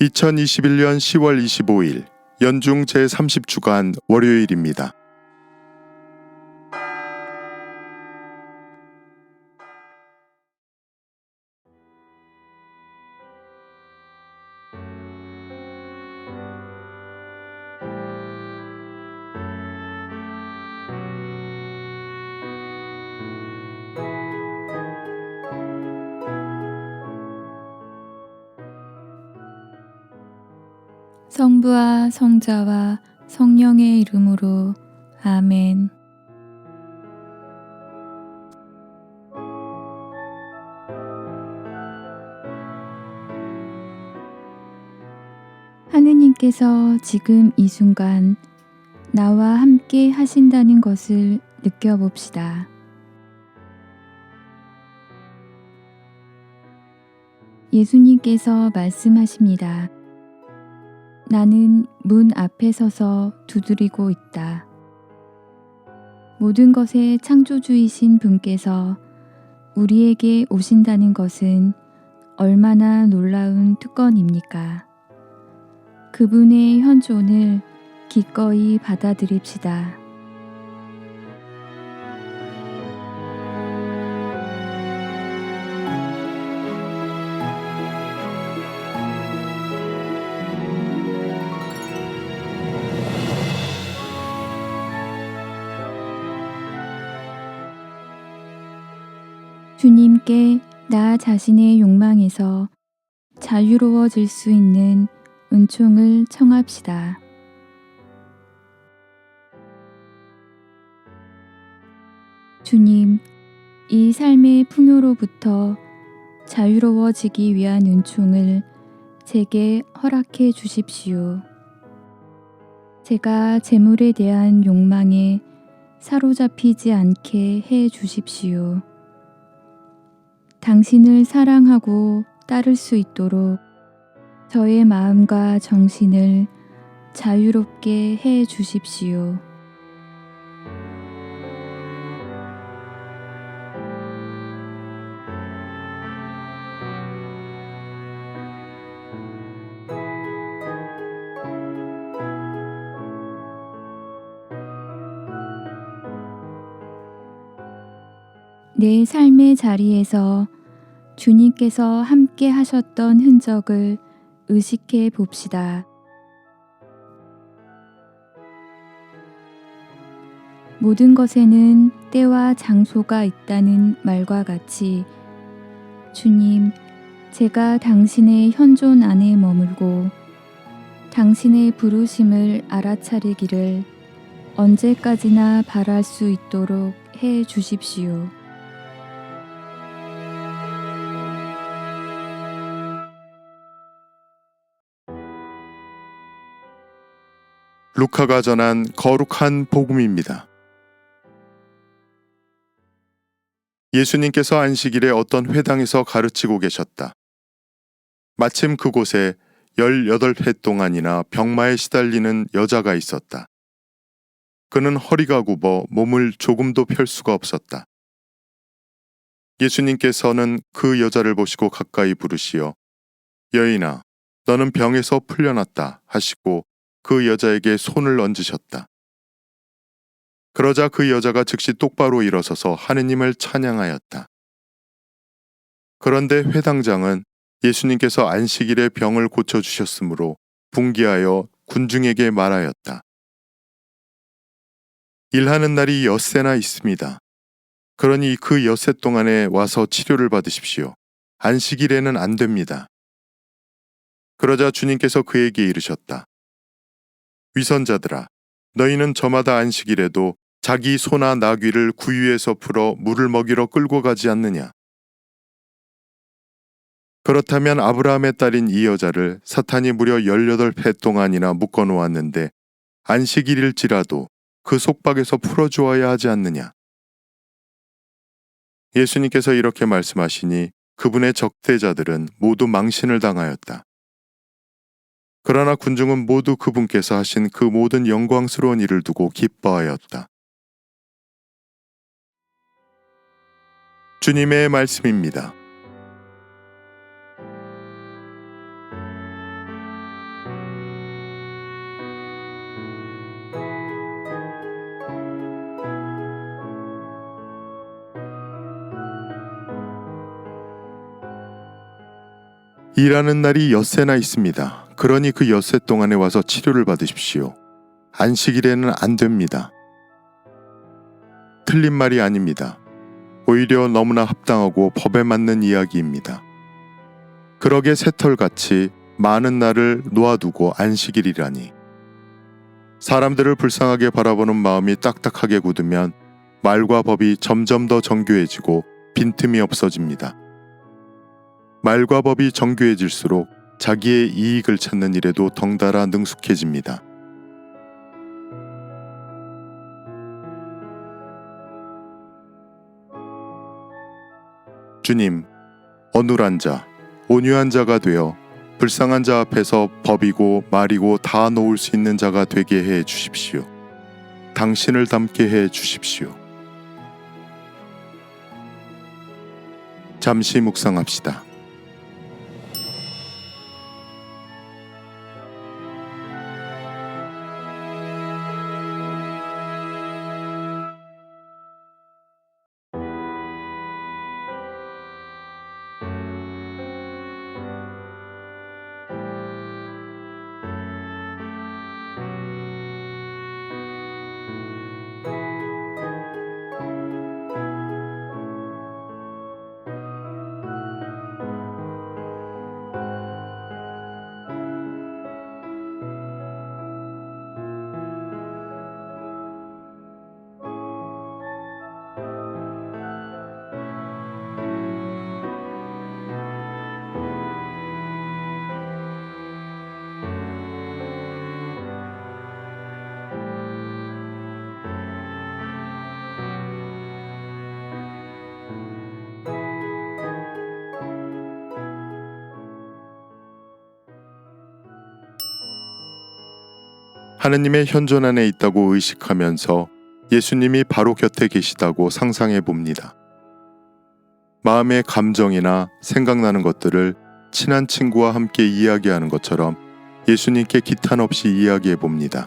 2021년 10월 25일 연중 제30주간 월요일입니다. 성부와 성자와 성령의 이름으로 아멘. 하느님께서 지금 이 순간 나와 함께 하신다는 것을 느껴봅시다. 예수님께서 말씀하십니다. 나는 문 앞에 서서 두드리고 있다. 모든 것의 창조주이신 분께서 우리에게 오신다는 것은 얼마나 놀라운 특권입니까? 그분의 현존을 기꺼이 받아들입시다. 주님께 나 자신의 욕망에서 자유로워질 수 있는 은총을 청합시다. 주님, 이 삶의 풍요로부터 자유로워지기 위한 은총을 제게 허락해 주십시오. 제가 재물에 대한 욕망에 사로잡히지 않게 해 주십시오. 당신을 사랑하고 따를 수 있도록 저의 마음과 정신을 자유롭게 해 주십시오. 내 삶의 자리에서 주님께서 함께 하셨던 흔적을 의식해 봅시다. 모든 것에는 때와 장소가 있다는 말과 같이 주님, 제가 당신의 현존 안에 머물고 당신의 부르심을 알아차리기를 언제까지나 바랄 수 있도록 해 주십시오. 루카가 전한 거룩한 복음입니다. 예수님께서 안식일에 어떤 회당에서 가르치고 계셨다. 마침 그곳에 18회 동안이나 병마에 시달리는 여자가 있었다. 그는 허리가 굽어 몸을 조금도 펼 수가 없었다. 예수님께서는 그 여자를 보시고 가까이 부르시어 여인아, 너는 병에서 풀려났다 하시고 그 여자에게 손을 얹으셨다. 그러자 그 여자가 즉시 똑바로 일어서서 하느님을 찬양하였다. 그런데 회당장은 예수님께서 안식일에 병을 고쳐주셨으므로 분기하여 군중에게 말하였다. 일하는 날이 엿새나 있습니다. 그러니 그 엿새 동안에 와서 치료를 받으십시오. 안식일에는 안 됩니다. 그러자 주님께서 그에게 이르셨다. 위선자들아, 너희는 저마다 안식일에도 자기 소나 나귀를 구유에서 풀어 물을 먹이러 끌고 가지 않느냐? 그렇다면 아브라함의 딸인 이 여자를 사탄이 무려 18회 동안이나 묶어 놓았는데 안식일일지라도 그 속박에서 풀어 주어야 하지 않느냐? 예수님께서 이렇게 말씀하시니 그분의 적대자들은 모두 망신을 당하였다. 그러나 군중은 모두 그분께서 하신 그 모든 영광스러운 일을 두고 기뻐하였다. 주님의 말씀입니다. 일하는 날이 엿새나 있습니다. 그러니 그 엿새 동안에 와서 치료를 받으십시오. 안식일에는 안 됩니다. 틀린 말이 아닙니다. 오히려 너무나 합당하고 법에 맞는 이야기입니다. 그러게 새털같이 많은 날을 놓아두고 안식일이라니. 사람들을 불쌍하게 바라보는 마음이 딱딱하게 굳으면 말과 법이 점점 더 정교해지고 빈틈이 없어집니다. 말과 법이 정교해질수록 자기의 이익을 찾는 일에도 덩달아 능숙해집니다. 주님, 어눌한 자, 온유한 자가 되어 불쌍한 자 앞에서 법이고 말이고 다 놓을 수 있는 자가 되게 해 주십시오. 당신을 닮게 해 주십시오. 잠시 묵상합시다. 하느님의 현존 안에 있다고 의식하면서 예수님이 바로 곁에 계시다고 상상해 봅니다. 마음의 감정이나 생각나는 것들을 친한 친구와 함께 이야기하는 것처럼 예수님께 기탄 없이 이야기해 봅니다.